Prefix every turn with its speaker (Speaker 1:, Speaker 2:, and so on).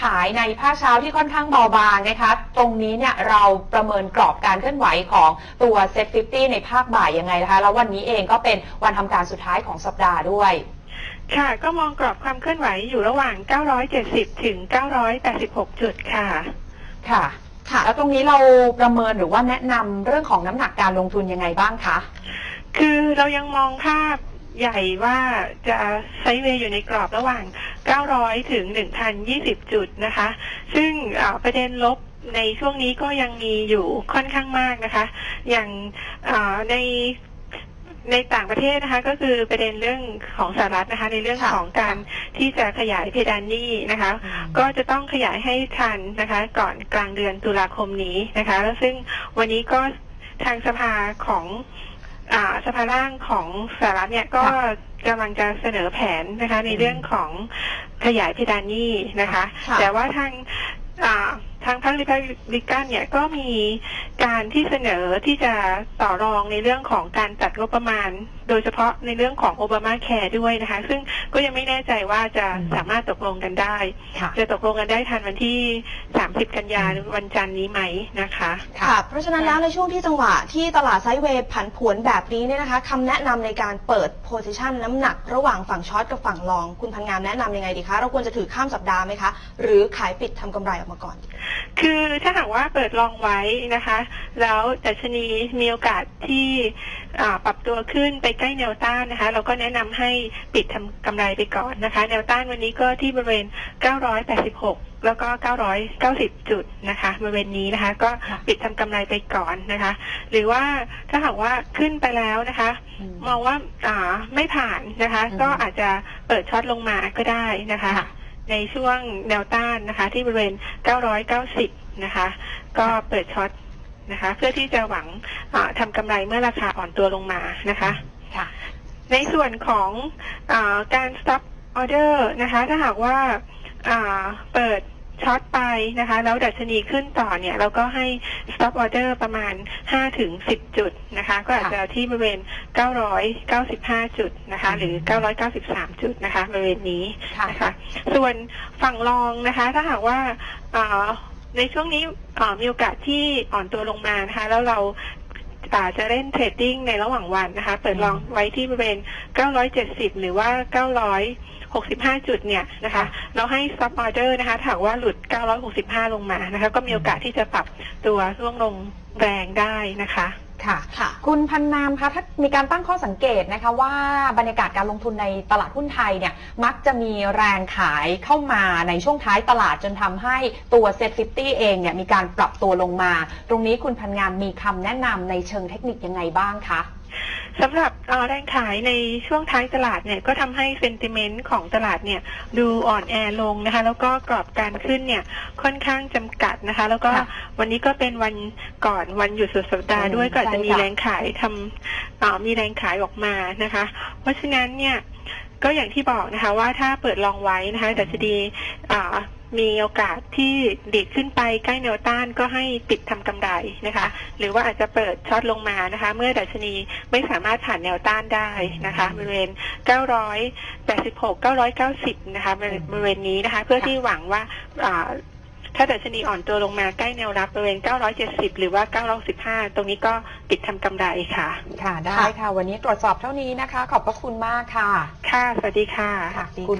Speaker 1: ขายในภาคเช้าที่ค่อนข้างเบาบางนะคะ ตรงนี้เนี่ยเราประเมินกรอบการเคลื่อนไหวของตัว Set 50ในภาคบ่ายยังไงนะคะ แล้ววันนี้เองก็เป็นวันทำการสุดท้ายของสัปดาห์ด้วย
Speaker 2: ค่ะ ก็มองกรอบความเคลื่อนไหวอยู่ระหว่าง 970 ถึง 986 จุดค่ะ
Speaker 1: ค่ะ
Speaker 3: ค่ะ
Speaker 1: แล้วตรงนี้เราประเมินหรือว่าแนะนำเรื่องของน้ำหนักการลงทุนยังไงบ้างคะ
Speaker 2: คือเรายังมองภาพใหญ่ว่าจะไซด์เวย์อยู่ในกรอบระหว่าง 900 ถึง 1,020 จุดนะคะ ซึ่งเอ่อประเด็นลบในช่วงนี้ก็ยังมีอยู่ค่อนข้างมากนะคะ อย่างเอ่อในในต่างประเทศนะคะก็คือประเด็นเรื่องของสหรัฐนะคะ ในเรื่อง
Speaker 3: ค่ะ
Speaker 2: ของการที่จะขยายเพดานหนี้นะคะ
Speaker 1: อืม
Speaker 2: ก็จะต้องขยายให้ทันนะคะ ก่อนกลางเดือนตุลาคมนี้นะคะ แล้วซึ่งวันนี้ก็ทางสภาของ อ่าสภาร่างของสหรัฐเนี่ยก็
Speaker 1: ค่ะ
Speaker 2: กำลังจะเสนอแผนนะคะ ในเรื่องของขยายเพดานหนี้นะคะ
Speaker 3: ค่ะ
Speaker 2: แต่ว่าทางอ่า ทางพรรคริพับลิกันเนี่ยก็มีการที่เสนอที่จะต่อรองในเรื่องของการจัดงบประมาณ โดยเฉพาะในเรื่องของโอบามาแคร์ด้วยนะคะ ซึ่งก็ยังไม่แน่ใจว่าจะ
Speaker 1: อืม
Speaker 2: สามารถตกลงกันได้
Speaker 1: ค่ะ
Speaker 2: จะตกลงกันได้ทันวันที่ 30 กันยาวันจันทร์นี้ไหมนะคะ
Speaker 3: ค่ะเพราะฉะนั้นแล้วในช่วงที่จังหวะที่ตลาดไซด์เวย์ผันผวนแบบนี้เนี่ยนะคะคำแนะนำในการเปิดโพซิชันน้ำหนัก ระหว่างฝั่งช็อตกับฝั่งลอง คุณพันงามแนะนำยังไงดีคะ เราควรจะถือข้ามสัปดาห์ไหมคะ หรือขายปิดทำกำไรออกมาก่อน
Speaker 2: คือถ้าหากว่าเปิดลองไว้นะคะ แล้วดัชนีมีโอกาสที่อ่าปรับตัวขึ้นไปใกล้แนวต้านนะคะ เราก็แนะนำให้ปิดทำกำไรไปก่อนนะคะ แนวต้านวันนี้ก็ที่บริเวณ 986 แล้วก็ 990 จุดนะคะ บริเวณนี้นะคะ ก็
Speaker 1: ค่ะ
Speaker 2: ปิดทำกำไรไปก่อนนะคะ หรือว่าถ้าหากว่าขึ้นไปแล้วนะคะ
Speaker 1: อืม
Speaker 2: มองว่าอ่าไม่ผ่านนะคะ
Speaker 1: อืม
Speaker 2: ก็อาจจะเปิดช็อตลงมาก็ได้นะคะ
Speaker 1: ค่ะ
Speaker 2: ในช่วงแนวต้านนะคะ ที่บริเวณ 990 นะคะ ก็เปิดช็อตนะคะ เพื่อที่จะหวังอ่าทำกำไรเมื่อราคาอ่อนตัวลงมานะคะ
Speaker 1: ค่ะ
Speaker 2: ในส่วนของอาการ stop order นะคะ ถ้าหากว่าอ่าเปิด ช็อตไปนะคะ แล้วดัชนีขึ้นต่อเนี่ย เราก็ให้ stop order ประมาณ 5 ถึง 10 จุดนะคะ ก็อาจจะที่บริเวณ 995 จุดนะคะ หรือ 993 จุดนะคะบริเวณนี้นะคะ ส่วนฝั่งรองนะคะ ถ้าหากว่าในช่วงนี้มีโอกาสที่อ่อนตัวลงมานะคะ แล้วเรา จะเล่นเทรดดิ้งในระหว่างวันนะคะ เปิดลองไว้ที่บริเวณ 970 หรือว่า 9065 จุดเนี่ยนะคะ เราให้ซับออเดอร์นะคะถ้าหากว่าหลุด 965 ลงมานะคะ ก็มีโอกาสที่จะปรับตัวร่วงลงแรงได้นะคะ
Speaker 1: ค่ะ
Speaker 3: ค่ะ
Speaker 1: คุณพันนามคะถ้ามีการตั้งข้อสังเกตนะคะว่าบรรยากาศการลงทุนในตลาดหุ้นไทยเนี่ยมักจะมีแรงขายเข้ามาในช่วงท้ายตลาดจนทำให้ตัวเซ็ตฟิเองเนี่ยมีการปรับตัวลงมา ตรงนี้คุณพันงามมีคำแนะนำในเชิงเทคนิคยังไงบ้างคะ
Speaker 2: สำหรับแรงขายในช่วงท้ายตลาดเนี่ยก็ทำให้เซนติเมนต์ของตลาดเนี่ยดูอ่อนแอลงนะคะ แล้วก็กรอบการขึ้นเนี่ยค่อนข้างจำกัดนะคะ แล้วก็วันนี้ก็เป็นวันก่อนวันหยุดสุดสัปดาห์ด้วยก็อาจะมีแรงขายทำมีแรงขายออกมานะคะ เพราะฉะนั้นเนี่ยก็อย่างที่บอกนะคะว่าถ้าเปิดลองไว้นะคะแต่จะดีอ่า มีโอกาสที่ดีดขึ้นไปใกล้แนวต้านก็ให้ปิดทำกำไรนะคะ หรือว่าอาจจะเปิดช็อตลงมานะคะ เมื่อดัชนีไม่สามารถผ่านแนวต้านได้นะคะบริเวณ 986 990 นะคะบริบริเวณนี้นะคะ เพื่อที่หวังว่าอ่าถ้าดัชนีอ่อนตัวลงมาใกล้แนวรับบริเวณ 970 หรือว่า 915 ตรงนี้ก็ปิดทำกำไรค่ะ
Speaker 1: ค่ะ ได้ค่ะ วันนี้ตรวจสอบเท่านี้นะคะ ขอบพระคุณมากค่ะ
Speaker 2: ค่ะ สวัสดีค่ะ
Speaker 1: ค่ะคุณ